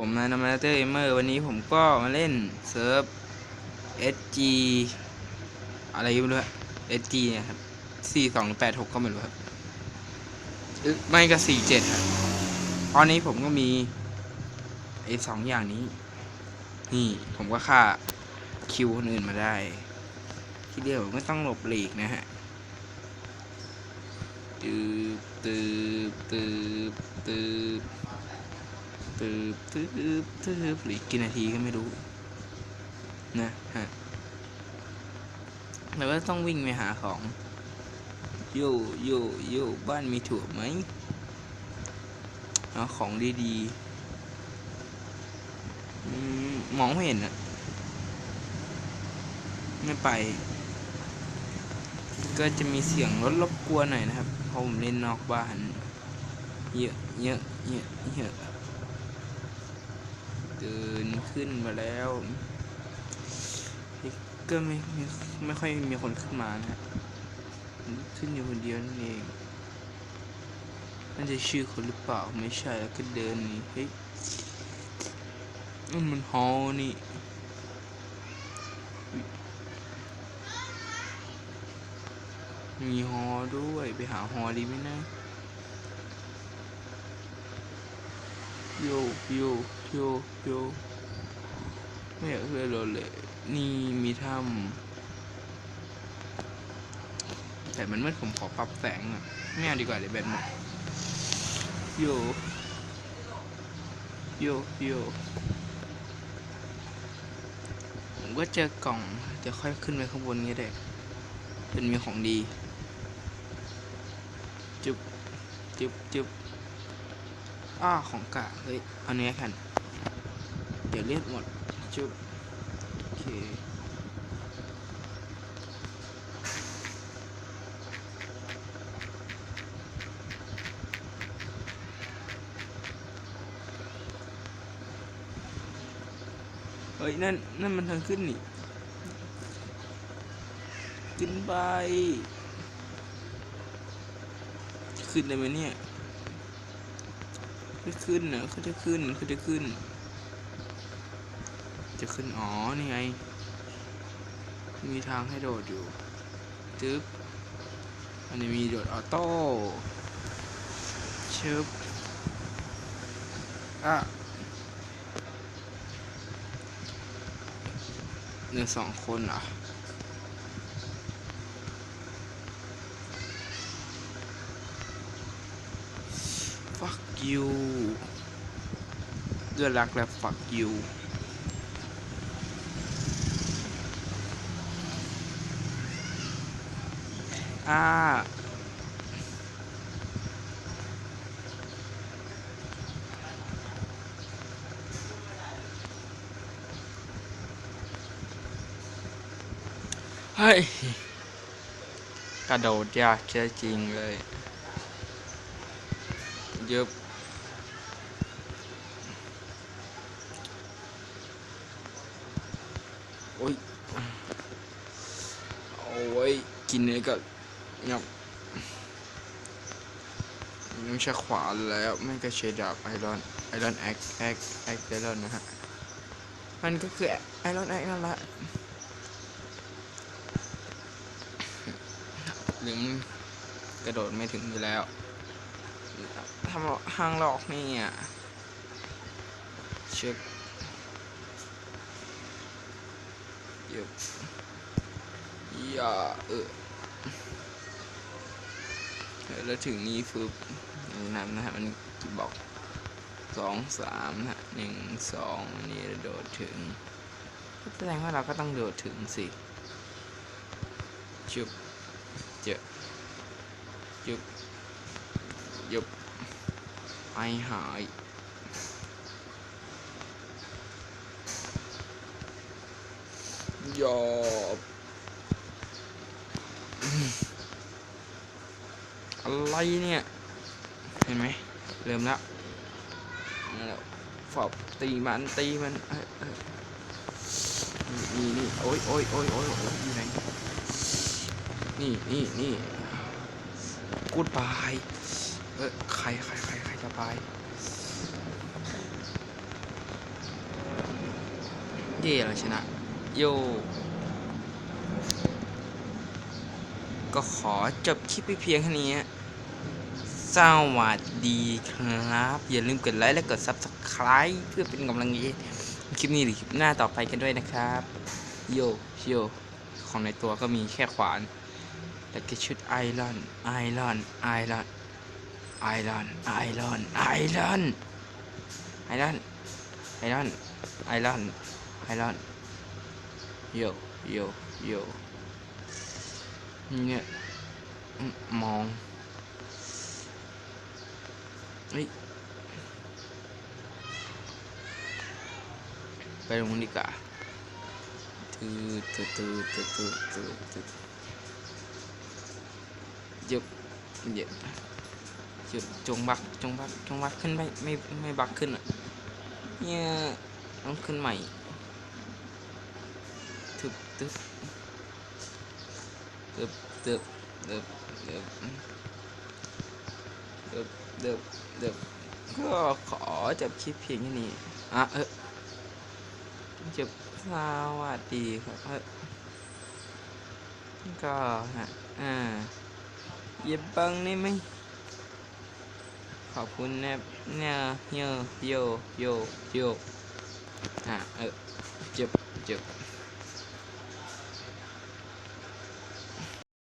ผมนะนมาเตอร์เอเมอร์วันนี้ผมก็มาเล่นเซิร์ฟ SG อะไรก็ไม่รู้ฮะ SG เนี่ยครับสี่สองแปดหกก็ไม่รู้ครับไม่ก็สี่เจ็ดครับตอนนี้ผมก็มีไอ้สองอย่างนี้ นี่ผมก็ฆ่าคิวคนอื่นมาได้ ทีเดียวไม่ต้องหลบหลีกนะฮะตืบตืบตืบตืบ ตืบตืบตืบหรือกี่นาทีก็ไม่รู้นะฮะแล้วก็ต้องวิ่งไปหาของโยโยโยบ้านมีถั่วไหมเอาของดีๆมมองไม่เห็นอะไม่ไป ก็จะมีเสียงรถรบกวนหน่อยนะครับเพราะผมเล่นนอกบ้าน เยอะเยอะเยอะเยอะ เดินขึ้นมาแล้วก็ไม่ไม่ไม่ค่อยมีคนขึ้นมานะฮะขึ้นอยู่คนเดียวนั่นเองนั่นจะชื่อคนหรือเปล่าไม่ใช่แล้วก็เดินนี่เฮ้ยนั่นมันฮอลนี่มีฮอด้วยไปหาฮอดีไหมนะ โยโยโยโยไม่อยากเลยรถเลย นี่มีถ้ำแต่มันมืดผมขอปรับแสงอะ ไม่เอาดีกว่าเดี๋ยวแบตหมดโยโยโยผมก็เจอกล่องเดี๋ยวค่อยขึ้นไปข้างบนนี้ได้เป็นมีของดี จุบจุบจุบ อ้าของกะเฮ้ยเอาเนื้อกัน เดี๋ยวเลือดหมด จุบโอเคเฮ้ย นั่น นั่นมันทางขึ้นนี่ ขึ้นไป ขึ้นได้ไหมเนี่ย ไม่ขึ้นนะเขาจะขึ้นเขาจะขึ้น จะขึ้น อ๋อ นี่ไง มีทางให้โดดอยู่ จึ๊บ อันนี้มีโดดออโต้ชึบอะหนึ่งสองคนอะ fuck you ด้วยรักและ fuck you อ่าเฮ้ย กระโดดยากเชื่อจริงเลยเยอะ โอ้ยโอ้ยกินเนื้อก็ยับยังใช้ขวาแล้วไม่ก็ใช้ดาบไอรอนไอรอนแอคแอคแอคไอรอนนะฮะมันก็คือไอรอนแอคนั่นแหละหรือมันกระโดดไม่ถึงอยู่แล้วทำห้างหลอกนี่อะเช็คเยบอย่าเออแล้วถึงนี้ฟึบนี่นำนะฮะมันกี่บอกสองสามนะฮะหนึ่งสองอันนี้โดดถึงแสดงว่าเราก็ต้องโดดถึงสิจุบเจอจุบยุบไอหาย ยอบอะไรเนี่ย เห็นไหมเริ่มแล้วนั่นแหละฝอบตีมันตีมันนี่นี่โอ้ยโอ้ยโอ้ยโอ้ยโอ้ยอยู่ไหนนี่นี่นี่กูดบายเออใครใครใครใครจะไปเย่เราชนะ โย ก็ขอจบคลิปไปเพียงแค่นี้สวัสดีครับ อย่าลืมกดไลค์และกด Subscribe เพื่อเป็นกำลังใจคลิปนี้หรือคลิปหน้าต่อไปกันด้วยนะครับ โย โย ของในตัวก็มีแค่ขวาน แล้วก็ชุดไอรอน ไอรอน ไอรอน ไอรอน ไอรอน ไอรอน ไอรอน ไอรอน ไอรอน ไอรอน โยโยโยเนี่ยมองเฮ้ยไปตรงนู้นดีกว่าตืดตืดตืดตืดตืดตืดตืดหยุดหยุดหยุดจงบักจงบักจงบักขึ้นไม่ไม่ไม่บักขึ้นอะเนี่ยต้องขึ้นใหม่ ตึบตึบตึบตึบตึบตึบตึบตึบก็ขอจบคลิปเพียงแค่นี้อะเออจบสวัสดีครับเออก็ฮะอ่าเย็บบังได้ไหมขอบคุณนะเนี่ยโยโยโยโยอะเออจบจบ